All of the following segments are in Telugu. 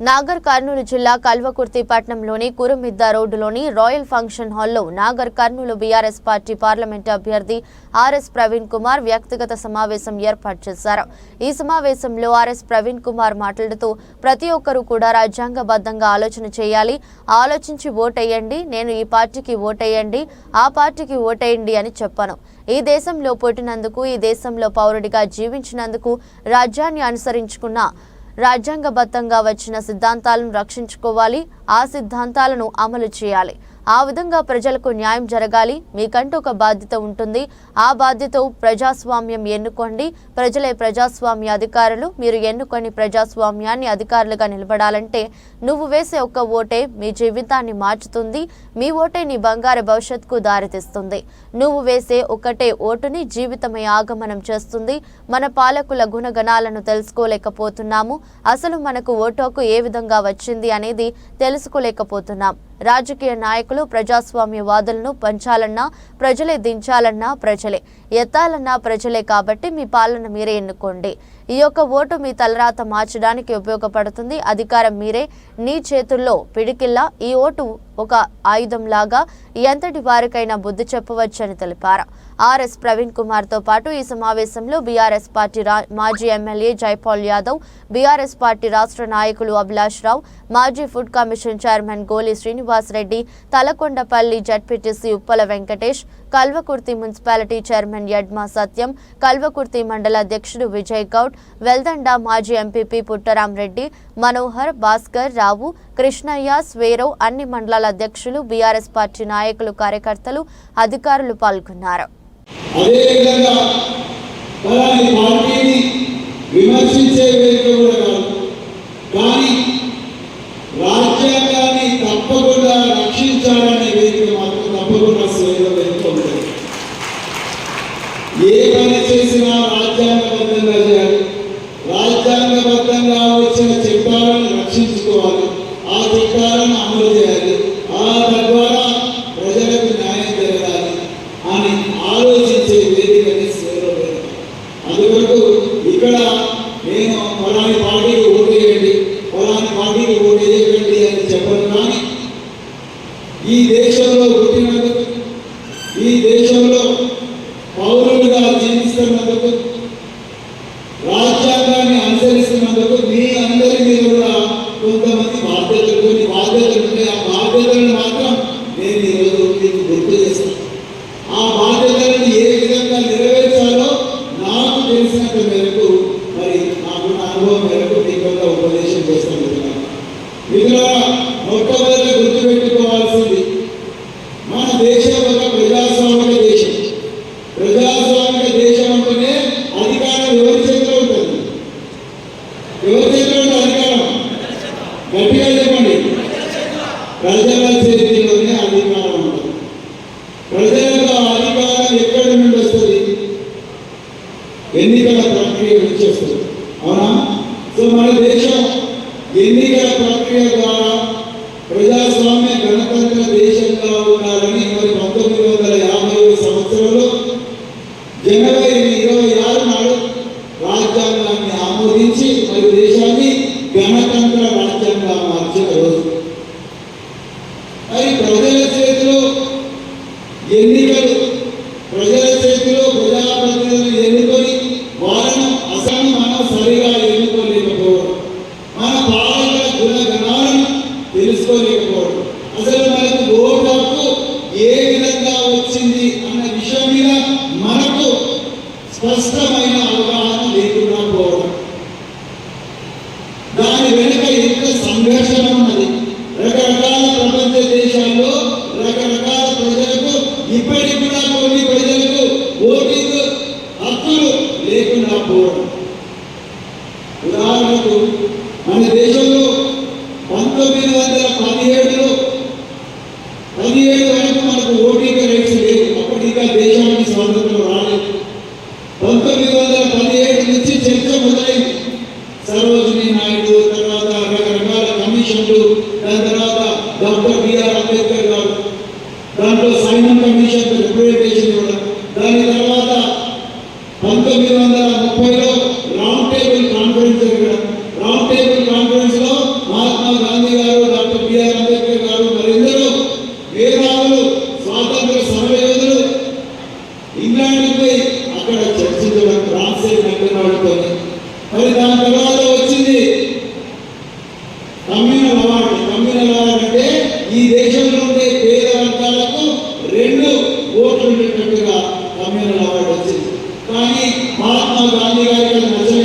నాగర్ కర్నూలు జిల్లా కల్వకుర్తి పట్టణంలోని కురుమిద్ద రోడ్డులోని రాయల్ ఫంక్షన్ హాల్లో Nagar Kurnool BRS party parliament అభ్యర్థి ఆర్ఎస్ ప్రవీణ్ కుమార్ వ్యక్తిగత సమావేశం ఏర్పాటు చేశారు. ఈ సమావేశంలో ఆర్ఎస్ ప్రవీణ్ కుమార్ మాట్లాడుతూ ప్రతి ఒక్కరూ కూడా రాజ్యాంగబద్ధంగా ఆలోచన చేయాలి. ఆలోచించి ఓటేయండి. నేను ఈ పార్టీకి ఓటేయండి. ఆ పార్టీకి ఓటేయండి అని చెప్పాను. ఈ దేశంలో పుట్టినందుకు ఈ దేశంలో పౌరుడిగా జీవించినందుకు రాజ్యాన్ని అనుసరించుకున్న రాజ్యాంగబద్ధంగా వచ్చిన సిద్ధాంతాలను రక్షించుకోవాలి. ఆ సిద్ధాంతాలను అమలు చేయాలి. ఆ విధంగా ప్రజలకు న్యాయం జరగాలి. మీకంటూ ఒక బాధ్యత ఉంటుంది. ఆ బాధ్యత ప్రజాస్వామ్యం ఎన్నుకోండి. ప్రజలే ప్రజాస్వామ్య అధికారులు. మీరు ఎన్నుకొని ప్రజాస్వామ్యాన్ని అధికారులుగా నిలబడాలంటే నువ్వు వేసే ఒక్క ఓటే మీ జీవితాన్ని మార్చుతుంది. మీ ఓటే నీ బంగారు భవిష్యత్తుకు దారితీస్తుంది. నువ్వు వేసే ఒకటే ఓటుని జీవితమే ఆగమనం చేస్తుంది. మన పాలకుల గుణగణాలను తెలుసుకోలేకపోతున్నాము. అసలు మనకు ఓటోకు ఏ విధంగా వచ్చింది అనేది తెలుసుకోలేకపోతున్నాం. రాజకీయ నాయకులు ప్రజాస్వామ్యవాదులను పంచాలన్నా ప్రజలే దించాలన్నా ప్రజలే. ఎత్తాలన్నా ప్రజలే కాబట్టి మీ పాలన మీరే ఎన్నుకోండి. ఈ యొక్క ఓటు మీ తలరాత మార్చడానికి ఉపయోగపడుతుంది. అధికారం మీరే. నీ చేతుల్లో పిడికిల్లా. ఈ ఓటు ఒక ఆయుధం లాగా ఎంతటి వారికైనా బుద్ధి చెప్పవచ్చని తెలిపారు. ఆర్ఎస్ ప్రవీణ్ కుమార్తో పాటు ఈ సమావేశంలో బీఆర్ఎస్ పార్టీ రా- మాజీ MLA Jaipal Yadav BRS party రాష్ట్ర నాయకులు అభిలాష్ రావు మాజీ food commission chairman Goli Srinivas Reddy Talakondapalli ZPTC Uppala Venkatesh Kalwakurthy municipality chairman Yadma Satyam Kalwakurthy మండల అధ్యక్షుడు విజయ్ గౌడ్ వెల్దండ మాజీ ఎంపీపీ పుట్టరాం రెడ్డి మనోహర్ భాస్కర్ రావు కృష్ణయ్య స్వేరవ్ అన్ని మండలాల అధ్యక్షులు బీఆర్ఎస్ పార్టీ నాయకులు కార్యకర్తలు అధికారులు పాల్గొన్నారు. విమర్శించే వేదిక కూడా కాదు కానీ రాజ్యాంగాన్ని తప్పకుండా రక్షించాలనే వేదిక మాత్రం తప్పకుండా సేవ వేదిక ఉంటుంది ఏ పని చేసినా రాజ్యాంగబద్ధంగా చేయాలి రాజ్యాంగబద్ధంగా వచ్చిన చట్టాలను రక్షించుకోవాలి ఆ చట్టాలను అమలు చేయాలి. ఆ తద్వారా ప్రజలకు న్యాయం జరగాలి అని ఆలోచించే వేదికని సేవ అందువరకు ఇక్కడ నేను ఫలాని పార్టీకి ఓటు వేయండి ఫలాని పార్టీకి ఓటు వేయకండి అని చెప్పను కానీ ఈ దేశంలో పుట్టినందుకు ఈ దేశంలో పౌరులుగా జీవిస్తున్నందుకు direito da empresa. ఎన్నికల ప్రక్రియ వచ్చేస్తుంది అవునా? సో మన దేశం ఎన్నికల ప్రక్రియ ద్వారా ప్రజాస్వామ్య గణతంత్ర దేశంగా ఉండాలని మరి పంతొమ్మిది వందల యాభై సంవత్సరంలో జనవరి ఇరవై ఆరు నాడు రాజ్యాంగాన్ని ఆమోదించి మరి దేశాన్ని గణతంత్ర రాజ్యంగా మార్చిన రోజు. ప్రభుత్వం మరి దాని తర్వాత వచ్చింది అమ్మిన లవాడ్ అమ్మిన లవాడ్ ఈ దేశంలో ఉండే పేద వర్గాలకు రెండు ఓట్లు ఉండేటట్టుగా అమ్మిన లవాడ్ వచ్చింది. కానీ మహాత్మా గాంధీ గారికి నచ్చలేదు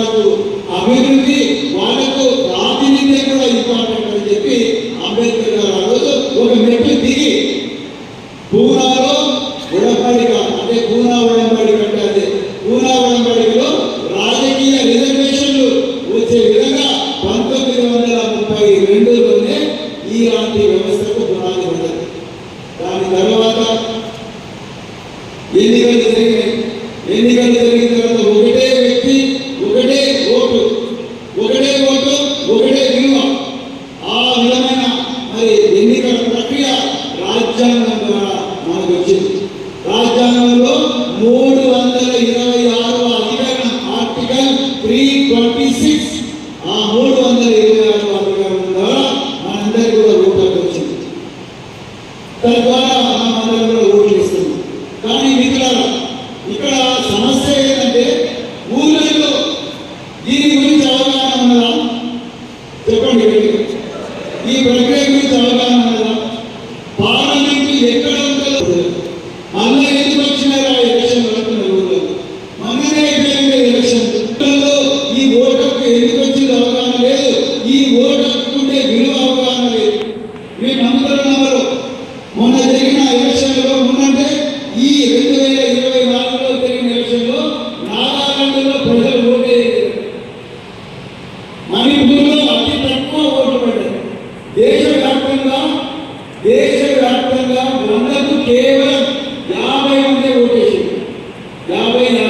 quando ఎక్కడ ఉంటుందో ఎందుకు వచ్చినారా ఎలక్షన్ మనమే అయిపోయింది ఎలక్షన్ ఈ ఓటు ఎందుకు వచ్చింది అవగాహన లేదు ఈ ఓటు ఉంటే విలువ అవగాహన లేదు మేము నమ్ముతున్నాం మొన్న జరిగిన ఎలక్షన్లో ముందంటే ఈ రెండు Yahweh